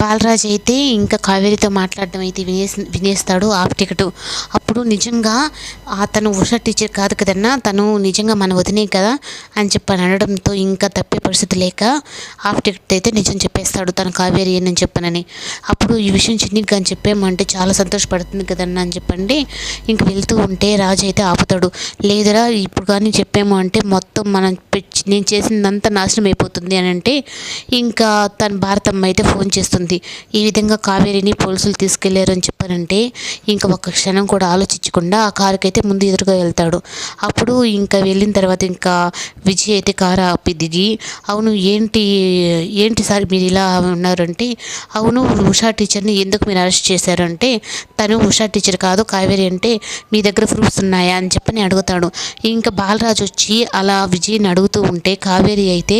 బాలరాజ్ అయితే ఇంకా కావేరితో మాట్లాడడం అయితే వినేసి వినేస్తాడు ఆఫ్ టికెట్. అప్పుడు నిజంగా అతను ఉష టీచర్ కాదు కదన్నా తను నిజంగా మన వదినే కదా అని చెప్పి అనడంతో ఇంకా తప్పే పరిస్థితి లేక ఆఫ్ టికెట్ అయితే నిజం చెప్పేస్తాడు తను కావేరి అని చెప్పనని. అప్పుడు ఈ విషయం చిన్నికి అని చెప్పేమంటే చాలా సంతోషపడుతుంది కదన్నా అని చెప్పండి. ఇంక వెళ్తూ ఉంటే రాజు అయితే ఆపుతాడు. లేదురా ఇప్పుడు కానీ చెప్పేమో అంటే మొత్తం మనం నేను చేసిందంతా నాశనం అయిపోతుంది అని అంటే ఇంకా తన భారతమ్మ అయితే ఫోన్ చేస్తుంది ఈ విధంగా కావేరిని పోలీసులు తీసుకెళ్ళారు అని చెప్పారంటే ఇంకా ఒక్క క్షణం కూడా ఆలోచించకుండా ఆ కారుకైతే అయితే ముందు ఎదురుగా వెళ్తాడు. అప్పుడు ఇంకా వెళ్ళిన తర్వాత ఇంకా విజయ్ అయితే కారు ఆపి దిగి అవును ఏంటి ఏంటి సార్ మీరు ఇలా ఉన్నారంటే అవును ఉషా టీచర్ని ఎందుకు మీరు అరెస్ట్ చేశారంటే తను ఉషా టీచర్ కాదు కావేరి అంటే మీ దగ్గర ప్రూఫ్స్ ఉన్నాయా? అని చెప్పని అడుగుతాడు. ఇంకా బాలరాజు వచ్చి అలా విజయ్ని అడుగుతూ ఉంటే కావేరి అయితే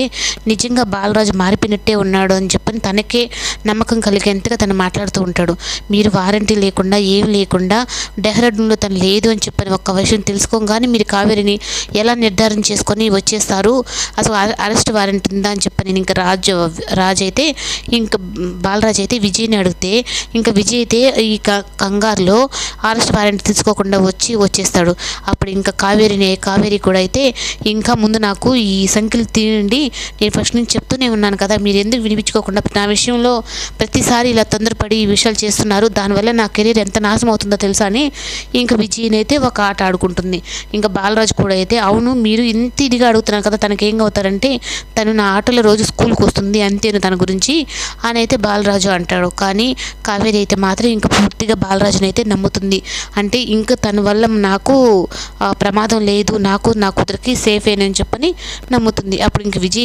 నిజంగా బాలరాజు మారిపోయినట్టే ఉన్నాడు అని చెప్పని తనకే నమ్మకం కలిగేంతగా తను మాట్లాడుతూ ఉంటాడు. మీరు వారంటీ లేకుండా ఏం లేకుండా డెహ్రాడూన్లో తను లేదు అని చెప్పని ఒక్క విషయం తెలుసుకోగానే మీరు కావేరిని ఎలా నిర్ధారణ చేసుకొని వచ్చేస్తారు? అసలు అరెస్ట్ వారెంట్ ఉందా అని చెప్పని ఇంకా రాజు రాజు అయితే ఇంకా బాలరాజు అయితే విజయ్ని అడిగితే ఇంకా విజయ్ అయితే ఈ క- కంగారులో అరెస్ట్ వారెంట్ తీసుకోకుండా వచ్చి వచ్చేస్తాడు. అప్పుడు ఇంకా కావేరిని కావేరి కూడా అయితే ఇంకా ముందు నాకు ఈ సంఖ్యలు తినండి నేను ఫస్ట్ నుంచి చెప్తూనే ఉన్నాను కదా మీరు ఎందుకు వినిపించుకోకుండా నా విషయంలో ప్రతిసారి ఇలా తొందరపడి ఈ విషయాలు చేస్తున్నారు. దానివల్ల నా కెరీర్ ఎంత నాశనం అవుతుందో తెలుసా అని ఇంకా విజయన్ అయితే ఒక ఆట ఆడుకుంటుంది. ఇంకా బాలరాజు కూడా అయితే అవును మీరు ఇంత ఇదిగా అడుగుతున్నారు కదా తనకి ఏం అవుతారంటే తను నా ఆటలో రోజు స్కూల్కి వస్తుంది అంతేను తన గురించి అని అయితే బాలరాజు అంటాడు. కానీ కావేరి అయితే మాత్రం ఇంకా పూర్తిగా బాలరాజుని అయితే నమ్ముతుంది. అంటే ఇంకా తన వల్ల నాకు ప్రమాదం లేదు నాకు నా కూతురికి సేఫ్ అని చెప్పని నమ్ముతుంది. అప్పుడు ఇంక విజయ్